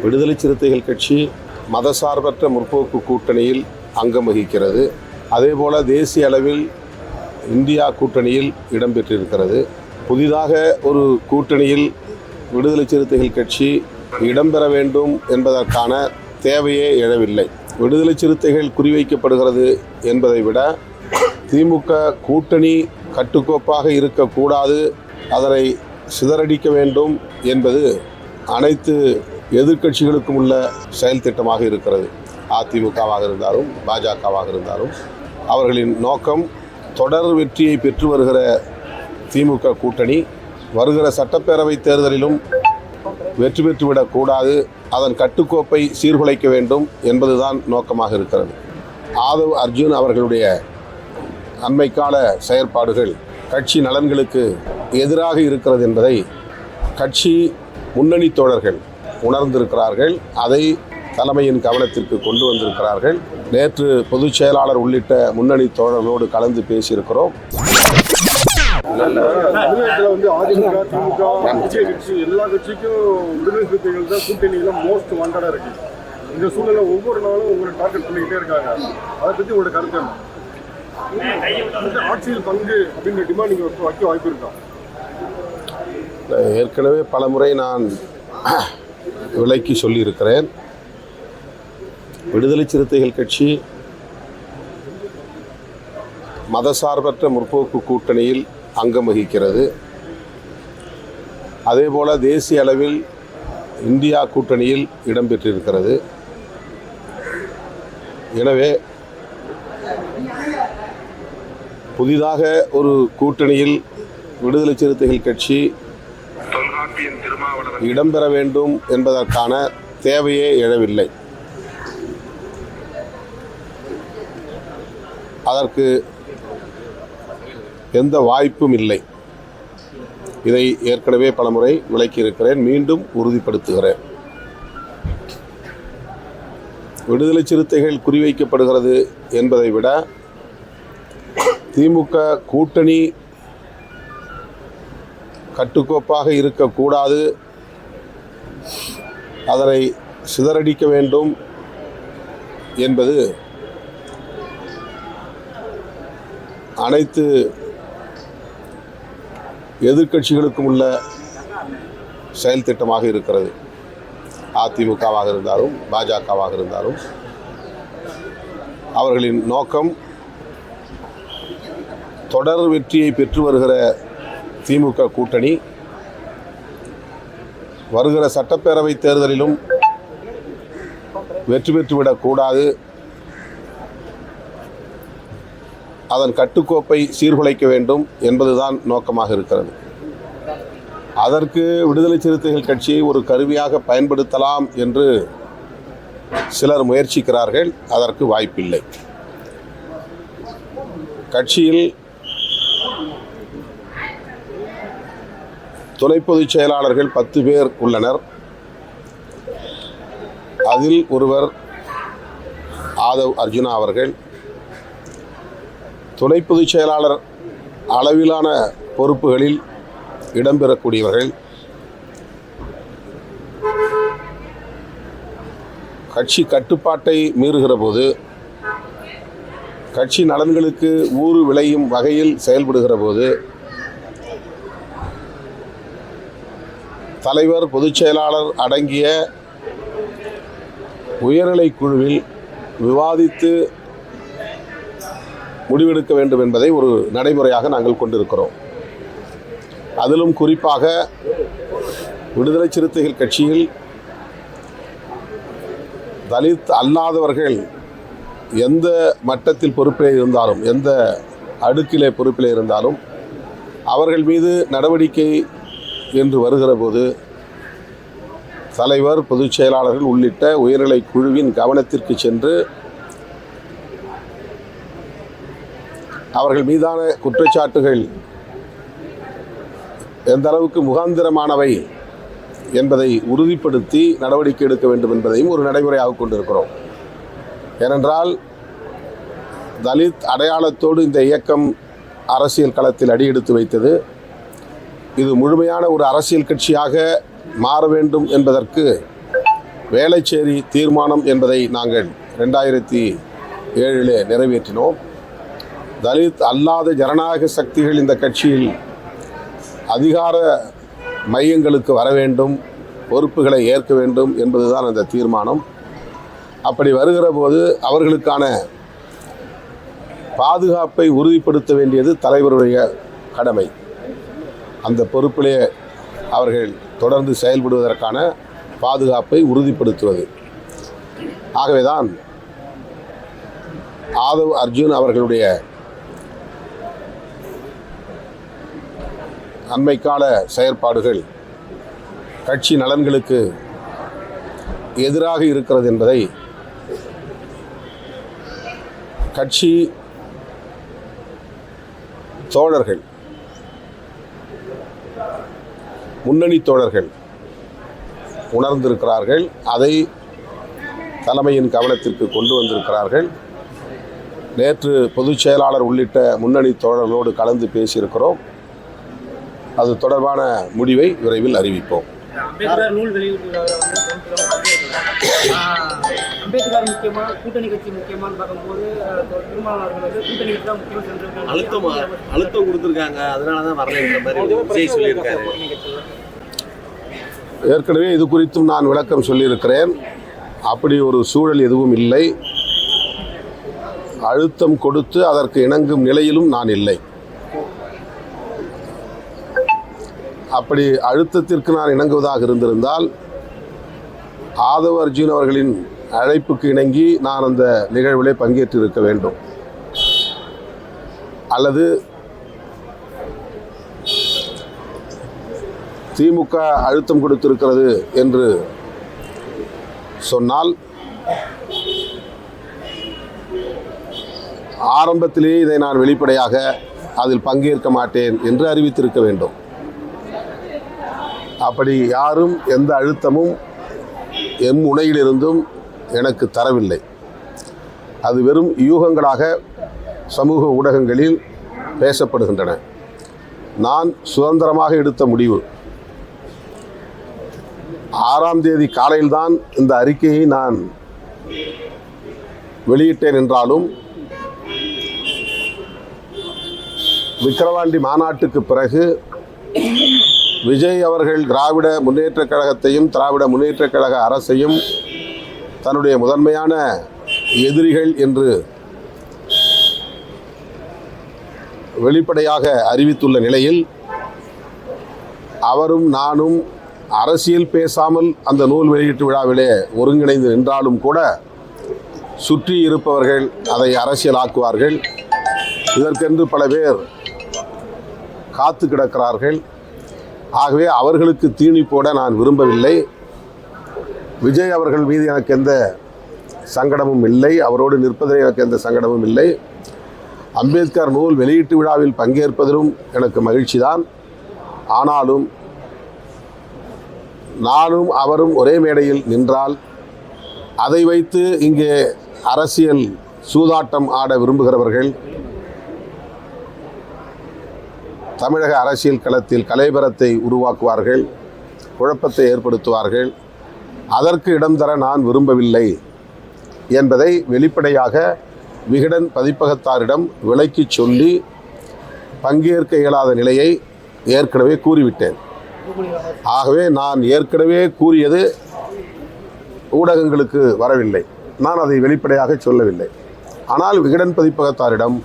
விடுதலை சிறுத்தைகள் கட்சி மதசார்பற்ற முற்போக்கு கூட்டணியில் அங்கம் வகிக்கிறது. அதேபோல தேசிய அளவில் இந்தியா கூட்டணியில் இடம்பெற்றிருக்கிறது புதிதாக ஒரு கூட்டணியில் விடுதலை சிறுத்தைகள் கட்சி இடம்பெற வேண்டும் என்பதற்கான தேவையே எழவில்லை. விடுதலை சிறுத்தைகள் குறிவைக்கப்படுகிறது என்பதை விட திமுக கூட்டணி கட்டுக்கோப்பாக இருக்கக்கூடாது அதனை சிதறடிக்க வேண்டும் என்பது அனைத்து எதிர்க்கட்சிகளுக்கும் உள்ள செயல் திட்டமாக இருக்கிறது. அதிமுகவாக இருந்தாலும் பாஜகவாக இருந்தாலும் அவர்களின் நோக்கம் தொடர் வெற்றியை பெற்று வருகிற திமுக கூட்டணி வருகிற சட்டப்பேரவை தேர்தலிலும் வெற்றி பெற்றுவிடக்கூடாது அதன் கட்டுக்கோப்பை சீர்குலைக்க வேண்டும் என்பதுதான் நோக்கமாக இருக்கிறது. ஆதவ் அர்ஜுன் அவர்களுடைய அண்மைக்கால செயற்பாடுகள் கட்சி நலன்களுக்கு எதிராக இருக்கிறது என்பதை கட்சி முன்னணி தோழர்கள் உணர்ந்திருக்கிறார்கள். அதை தலைமையின் கவனத்திற்கு கொண்டு வந்திருக்கிறார்கள். நேற்று பொதுச் செயலாளர் உள்ளிட்ட முன்னணி தோழர்களோடு கலந்து பேசியிருக்கிறோம். வந்து அதிமுக திமுக விஜய் கட்சி எல்லா கட்சிக்கும் விடுதலை சிறுத்தைகள் தான் கூட்டணியில மோஸ்ட் வாண்டடா இருக்கு இந்த சூழ்நிலை ஒவ்வொரு நாளும் உங்களை டார்கெட் பண்ணிக்கிட்டே இருக்காங்க அதை பற்றி உங்களோட கருத்து என்ன ஆட்சியில் பங்கு அப்படின்ற டிமாண்ட் நீங்க வைக்க வாய்ப்பு இருக்கா ஏற்கனவே பல முறை நான் விலைக்கு சொல்லியிருக்கிறேன். விடுதலை சிறுத்தைகள் கட்சி மதசார்பற்ற முற்போக்கு கூட்டணியில் அங்கம் வகிக்கிறது. அதேபோல தேசிய அளவில் இந்தியா கூட்டணியில் இடம்பெற்றிருக்கிறது எனவே புதிதாக ஒரு கூட்டணியில் விடுதலை சிறுத்தைகள் கட்சி இடம்பெற வேண்டும் என்பதற்கான தேவையே எழவில்லை. அதற்கு எந்த வாய்ப்பும் இல்லை. இதை ஏற்கனவே பலமுறை விளக்கியிருக்கிறேன். மீண்டும் உறுதிப்படுத்துகிறேன். விடுதலை சிறுத்தைகள் குறிவைக்கப்படுகிறது என்பதை விட திமுக கூட்டணி கட்டுக்கோப்பாக இருக்கக்கூடாது அதனை சிதறடிக்க வேண்டும் என்பது அனைத்து எதிர்க்கட்சிகளுக்கும் உள்ள செயல் திட்டமாக இருக்கிறது. அதிமுகவாக இருந்தாலும் பாஜகவாக இருந்தாலும் அவர்களின் நோக்கம் தொடர் வெற்றியை பெற்று வருகிற திமுக கூட்டணி வருகிற சட்டப்பேரவை தேர்தலிலும் வெற்றி பெற்றுவிடக்கூடாது. அதன் கட்டுக்கோப்பை சீர்குலைக்க வேண்டும் என்பதுதான் நோக்கமாக இருக்கிறது. அதற்கு விடுதலை சிறுத்தைகள் கட்சியை ஒரு கருவியாக பயன்படுத்தலாம் என்று சிலர் முயற்சிக்கிறார்கள். அதற்கு வாய்ப்பில்லை. கட்சியில் துணை பொதுச் செயலாளர்கள் பத்து பேர் உள்ளனர். அதில் ஒருவர் ஆதவ் அர்ஜுனா அவர்கள். துணை பொதுச் செயலாளர் அளவிலான பொறுப்புகளில் இடம்பெறக்கூடியவர்கள். கட்சி கட்டுப்பாட்டை மீறுகிற போது கட்சி நலன்களுக்கு ஊறு விளையும் வகையில் செயல்படுகிற போது தலைவர் பொதுச் செயலாளர் அடங்கிய உயர்நிலை குழுவில் விவாதித்து முடிவெடுக்க வேண்டும் என்பதை ஒரு நடைமுறையாக நாங்கள் கொண்டிருக்கிறோம். அதிலும் குறிப்பாக விடுதலை சிறுத்தைகள் கட்சியில் தலித் அல்லாதவர்கள் எந்த மட்டத்தில் பொறுப்பிலே இருந்தாலும் எந்த அடுக்கிலே பொறுப்பிலே இருந்தாலும் அவர்கள் மீது நடவடிக்கை என்று வருகிற போது தலைவர் பொதுச் செயலாளர்கள் உள்ளிட்ட உயர்நிலை குழுவின் கவனத்திற்கு சென்று அவர்கள் மீதான குற்றச்சாட்டுகள் எந்த அளவுக்கு முகாந்திரமானவை என்பதை உறுதிப்படுத்தி நடவடிக்கை எடுக்க வேண்டும் என்பதையும் ஒரு நடைமுறையாக கொண்டிருக்கிறோம். ஏனென்றால் தலித் அடையாளத்தோடு இந்த இயக்கம் அரசியல் களத்தில் அடியெடுத்து வைத்தது. இது முழுமையான ஒரு அரசியல் கட்சியாக மாற வேண்டும் என்பதற்கு வேலைச்சேரி தீர்மானம் என்பதை நாங்கள் ரெண்டாயிரத்தி ஏழிலே நிறைவேற்றினோம். தலித் அல்லாத ஜனநாயக சக்திகள் இந்த கட்சியில் அதிகார மையங்களுக்கு வர வேண்டும் பொறுப்புகளை ஏற்க வேண்டும் என்பதுதான் அந்த தீர்மானம். அப்படி வருகிற போது அவர்களுக்கான பாதுகாப்பை உறுதிப்படுத்த வேண்டியது தலைவருடைய கடமை. அந்த பொறுப்பிலே அவர்கள் தொடர்ந்து செயல்படுவதற்கான பாதுகாப்பை உறுதிப்படுத்துவது. ஆகவேதான் ஆதவ் அர்ஜுன் அவர்களுடைய அண்மைக்கால செயற்பாடுகள் கட்சி நலன்களுக்கு எதிராக இருக்கிறது என்பதை கட்சி தோழர்கள் முன்னணி தோழர்கள் உணர்ந்திருக்கிறார்கள் அதை தலைமையின் கவனத்திற்கு கொண்டு வந்திருக்கிறார்கள். நேற்று பொதுச் செயலாளர் உள்ளிட்ட முன்னணி தோழர்களோடு கலந்து பேசியிருக்கிறோம். அது தொடர்பான முடிவை விரைவில் அறிவிப்போம். அம்பேத்கர் நூல் வெளியிட்டுள்ளவர் வந்து அம்பேத்கர் முக்கியமா கூட்டணி கட்சி முக்கியமான்னு பார்க்கும்போது வந்து கூட்டணி கட்சி தான் முக்கியம் சென்று அழுத்தம் அழுத்தம் கொடுத்துருக்காங்க. அதனால தான் வரலைன்ற மாதிரி விஜய் சொல்லியிருக்காரு. ஏற்கனவே இது குறித்தும் நான் விளக்கம் சொல்லியிருக்கிறேன். அப்படி ஒரு சூழல் எதுவும் இல்லை. அழுத்தம் கொடுத்து அதற்கு இணங்கும் நிலையிலும் நான் இல்லை. அப்படி அழுத்தத்திற்கு நான் இணங்குவதாக இருந்திருந்தால் ஆதவ அர்ஜுன் அவர்களின் அழைப்புக்கு இணங்கி நான் அந்த நிகழ்விலே பங்கேற்றிருக்க வேண்டும். அல்லது திமுக அழுத்தம் கொடுத்திருக்கிறது என்று சொன்னால் ஆரம்பத்திலேயே இதை நான் வெளிப்படையாக அதில் பங்கேற்க மாட்டேன் என்று அறிவித்திருக்க வேண்டும். அப்படி யாரும் எந்த அழுத்தமும் எம் முனையிலிருந்தும் எனக்கு தரவில்லை. அது வெறும் யூகங்களாக சமூக ஊடகங்களில் பேசப்படுகின்றன. நான் சுதந்திரமாக எடுத்த முடிவு ஆறாம் தேதி காலையில்தான் இந்த அறிக்கையை நான் வெளியிட்டேன் என்றாலும் விக்கிரவாண்டி மாநாட்டுக்கு பிறகு விஜய் அவர்கள் திராவிட முன்னேற்றக் கழகத்தையும் திராவிட முன்னேற்றக் கழக அரசையும் தன்னுடைய முதன்மையான எதிரிகள் என்று வெளிப்படையாக அறிவித்துள்ள நிலையில் அவரும் நானும் அரசியல் பேசாமல் அந்த நூல் வெளியீட்டு விழாவிலே ஒருங்கிணைந்து நின்றாலும் கூட சுற்றி இருப்பவர்கள் அதை அரசியலாக்குவார்கள். இதற்கென்று பல பேர் காத்து கிடக்கிறார்கள். ஆகவே அவர்களுக்கு தீனி போட நான் விரும்பவில்லை. விஜய் அவர்கள் மீது எனக்கு எந்த சங்கடமும் இல்லை. அவரோடு நிற்பதில் எனக்கு எந்த சங்கடமும் இல்லை. அம்பேத்கர் நூல் வெளியீட்டு விழாவில் பங்கேற்பதிலும் எனக்கு மகிழ்ச்சி தான் ஆனாலும் நானும் அவரும் ஒரே மேடையில் நின்றால் அதை வைத்து இங்கே அரசியல் சூதாட்டம் ஆட விரும்புகிறவர்கள் தமிழக அரசியல் களத்தில் கலைபரத்தை உருவாக்குவார்கள் குழப்பத்தை ஏற்படுத்துவார்கள். அதற்கு இடம் தர நான் விரும்பவில்லை என்பதை வெளிப்படையாக விகடன் பதிப்பகத்தாரிடம் விலைக்குச் சொல்லி பங்கேற்க இயலாத நிலையை ஏற்கனவே கூறிவிட்டேன். ஆகவே நான் ஏற்கனவே கூறியது ஊடகங்களுக்கு வரவில்லை. நான் அதை வெளிப்படையாக சொல்லவில்லை. ஆனால் விகடன் பதிப்பகத்தாரிடம்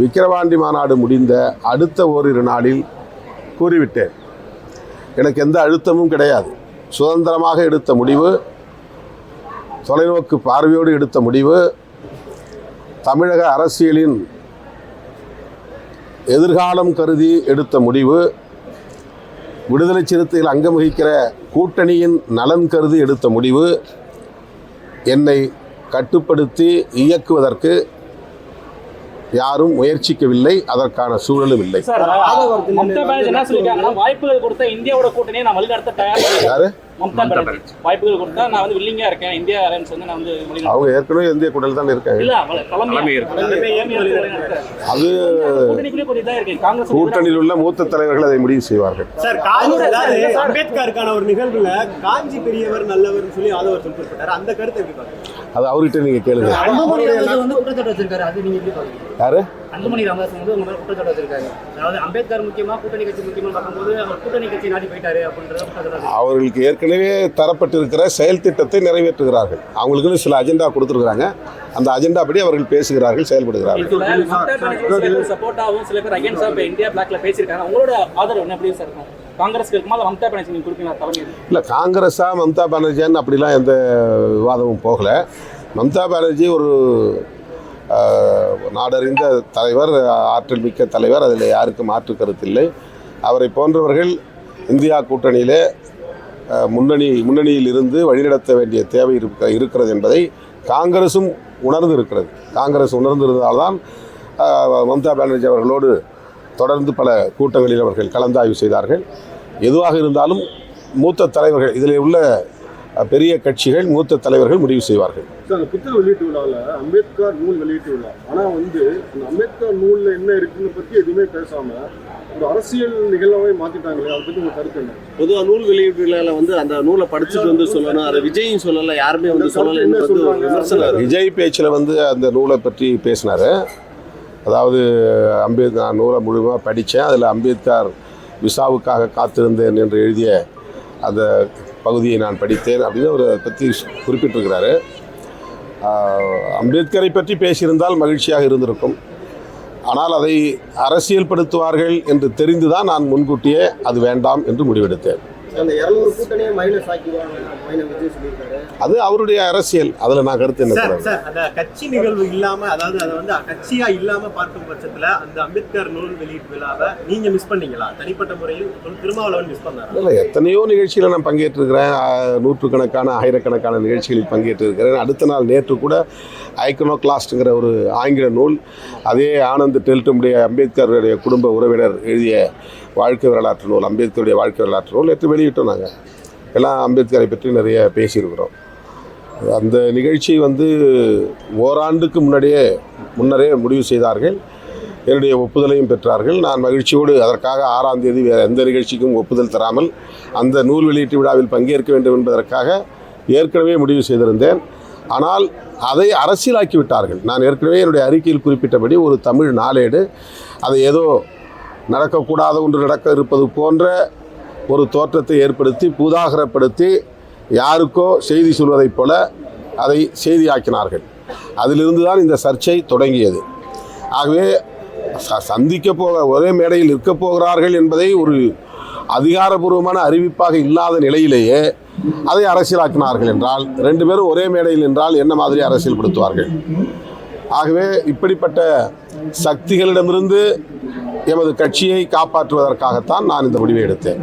விக்கிரவாண்டி மாநாடு முடிந்த அடுத்த ஓரிரு நாளில் கூறிவிட்டேன். எனக்கு எந்த அழுத்தமும் கிடையாது. சுதந்திரமாக எடுத்த முடிவு தொலைநோக்கு பார்வையோடு எடுத்த முடிவு தமிழக அரசியலின் எதிர்காலம் கருதி எடுத்த முடிவு விடுதலை சிறுத்தைகள் அங்கம் வகிக்கிற கூட்டணியின் நலன் கருதி எடுத்த முடிவு என்னை கட்டுப்படுத்தி இயக்குவதற்கு யாரும் முயற்சிக்கவில்லை அதற்கான சூழலும் இல்லை. வாய்ப்புகள் கொடுத்த இந்தியாவோட கூட்டணியை நான் வழிநடத்த தயார் யாரு? மம்தா பானர்ஜி. வாய்ப்புகள் கொடுத்தா நான் வந்து வில்லிங்கா இருக்கேன். இந்தியா அலையன்ஸ் வந்து நான் வந்து அவங்க ஏற்கனவே இந்திய கூட்டத்தில் தான் இருக்காங்க. இல்ல தலைமை அது கூட்டணியில் உள்ள மூத்த தலைவர்கள் அதை முடிவு செய்வார்கள். சார் அம்பேத்கருக்கான ஒரு நிகழ்வுல காஞ்சி பெரியவர் நல்லவர்னு சொல்லி ஆதவர் குறிப்பிட்டாரு அந்த கருத்தை எப்படி அது அவர்கிட்ட கேளுங்க. நீங்க பாக்குறீங்க யாரு? அன்புமணி ராமதாஸ் வந்து உங்க மேல குற்றச்சாட்டு வச்சிருக்காரு. அதாவது அம்பேத்கர் முக்கியமா கூட்டணி கட்சி முக்கியமா பார்க்கும்போது அவர் கூட்டணி கட்சி நாடி போயிட்டாரு அப்படின்றத அவர்களுக்கு ஏற்கனவே தரப்பட்டிருக்கிற செயல் திட்டத்தை நிறைவேற்றுகிறார்கள். அவங்களுக்குன்னு சில அஜெண்டா கொடுத்துருக்குறாங்க. அந்த அஜெண்டா படி அவர்கள் பேசுகிறார்கள் செயல்படுகிறார்கள். சப்போர்ட்டாவும் சில பேர் அகைன்ஸ்டா இந்தியா பிளாக்ல பேசியிருக்காங்க. உங்களோட ஆதரவு என்ன எப்படி சார்? காங்கிரஸ்க்கு இருக்குமா? இல்ல மம்தா பானர்ஜி நீங்க கொடுப்பீங்களா? தலைமை இல்லை காங்கிரஸா மம்தா பானர்ஜியான்னு அப்படிலாம் எந்த விவாதமும் போகலை. மம்தா பானர்ஜி ஒரு நாடறிந்த தலைவர் ஆற்றல் மிக்க தலைவர் அதில் யாருக்கும் மாற்று கருத்தில்லை. அவரை போன்றவர்கள் இந்தியா கூட்டணியிலே முன்னணி முன்னணியில் இருந்து வழிநடத்த வேண்டிய தேவை இருக்க இருக்கிறது என்பதை காங்கிரஸும் உணர்ந்து இருக்கிறது. காங்கிரஸ் உணர்ந்திருந்தால்தான் மம்தா பானர்ஜி அவர்களோடு தொடர்ந்து பல கூட்டங்களில் அவர்கள் கலந்தாய்வு செய்தார்கள். எதுவாக இருந்தாலும் மூத்த தலைவர்கள் இதில் உள்ள பெரிய கட்சிகள் மூத்த தலைவர்கள் முடிவு செய்வார்கள். சார் அந்த புத்தக வெளியீட்டு விழாவில் அம்பேத்கர் நூல் வெளியீட்டு விழா. ஆனால் வந்து அந்த அம்பேத்கர் நூலில் என்ன இருக்குன்னு பற்றி எதுவுமே பேசாமல் ஒரு அரசியல் நிகழ்வாவே மாற்றிட்டாங்களே அதை பற்றி உங்கள் கருத்து என்ன? பொதுவா நூல் வெளியீட்டு விழால வந்து அந்த நூலை படிச்சுட்டு வந்து சொல்லணும் அதை விஜயும் சொல்லல யாருமே வந்து ஒரு விமர்சனம். இருக்கு. விஜய் பேச்சில் வந்து அந்த நூலை பற்றி பேசினார். அதாவது அம்பேத்கர் நூலை முழுமையாக படித்தேன் அதில் அம்பேத்கர் விசாவுக்காக காத்திருந்தேன் என்று எழுதிய அந்த பகுதியை நான் படித்தேன் அப்படின்னு அவர் பற்றி குறிப்பிட்டிருக்கிறாரு. அம்பேத்கரை பற்றி பேசியிருந்தால் மகிழ்ச்சியாக இருந்திருக்கும். ஆனால் அதை அரசியல்படுத்துவார்கள் என்று தெரிந்துதான் நான் முன்கூட்டியே அது வேண்டாம் என்று முடிவெடுத்தேன். அந்த இருநூறு கூட்டணியை மைனஸ் ஆக்கிடுவாங்க. மைனஸ் விஜய் சொல்லியிருக்காரு. அது அவருடைய அரசியல். அதில் நான் கருத்து என்ன சார் அந்த கட்சி நிகழ்வு இல்லாம அதாவது அதை வந்து கட்சியா இல்லாம பார்க்கும் பட்சத்துல அந்த அம்பேத்கர் நூல் வெளியீட்டு விழாவை நீங்க மிஸ் பண்ணீங்களா? தனிப்பட்ட முறையில் திருமாவளவன் மிஸ் பண்ணாரு? இல்லை எத்தனையோ நிகழ்ச்சியில் நான் பங்கேற்றிருக்கிறேன். நூற்றுக்கணக்கான ஆயிரக்கணக்கான நிகழ்ச்சிகளில் பங்கேற்றிருக்கிறேன். அடுத்த நாள் நேற்று கூட ஐக்கனோ கிளாஸ்ட்டுங்கிற ஒரு ஆங்கில நூல் அதே ஆனந்த் டெல்டமுடைய அம்பேத்கருடைய குடும்ப உறவினர் எழுதிய வாழ்க்கை வரலாற்று நூல் அம்பேத்கருடைய வாழ்க்கை வரலாற்று நூல் நேற்று வெளியிட்டோம் நாங்கள் எல்லாம் அம்பேத்கரை பற்றி நிறைய பேசியிருக்கிறோம். அந்த நிகழ்ச்சி வந்து ஓராண்டுக்கு முன்னாடியே முன்னரே முடிவு செய்தார்கள். என்னுடைய ஒப்புதலையும் பெற்றார்கள். நான் மகிழ்ச்சியோடு அதற்காக ஆறாம் தேதி வேறு எந்த நிகழ்ச்சிக்கும் ஒப்புதல் தராமல் அந்த நூல் வெளியீட்டு விழாவில் பங்கேற்க வேண்டும் என்பதற்காக ஏற்கனவே முடிவு செய்திருந்தேன். ஆனால் அதை அரசியலாக்கி விட்டார்கள். நான் ஏற்கனவே என்னுடைய அறிக்கையில் குறிப்பிட்டபடி ஒரு தமிழ் நாளேடு அதை ஏதோ நடக்கக்கூடாத ஒன்று நடக்க இருப்பது போன்ற ஒரு தோற்றத்தை ஏற்படுத்தி பூதாகரப்படுத்தி யாருக்கோ செய்தி சொல்வதைப் போல அதை செய்தியாக்கினார்கள். அதிலிருந்து தான் இந்த சர்ச்சை தொடங்கியது. ஆகவே ச- சந்திக்க போக ஒரே மேடையில் இருக்க போகிறார்கள் என்பதை ஒரு அதிகாரபூர்வமான அறிவிப்பாக இல்லாத நிலையிலேயே அதை அரசியலாக்கினார்கள் என்றால் ரெண்டு பேரும் ஒரே மேடையில் என்றால் என்ன மாதிரி அரசியல்படுத்துவார்கள்? ஆகவே இப்படிப்பட்ட சக்திகளிடமிருந்து எமது கட்சியை காப்பாற்றுவதற்காகத்தான் நான் இந்த முடிவை எடுத்தேன்.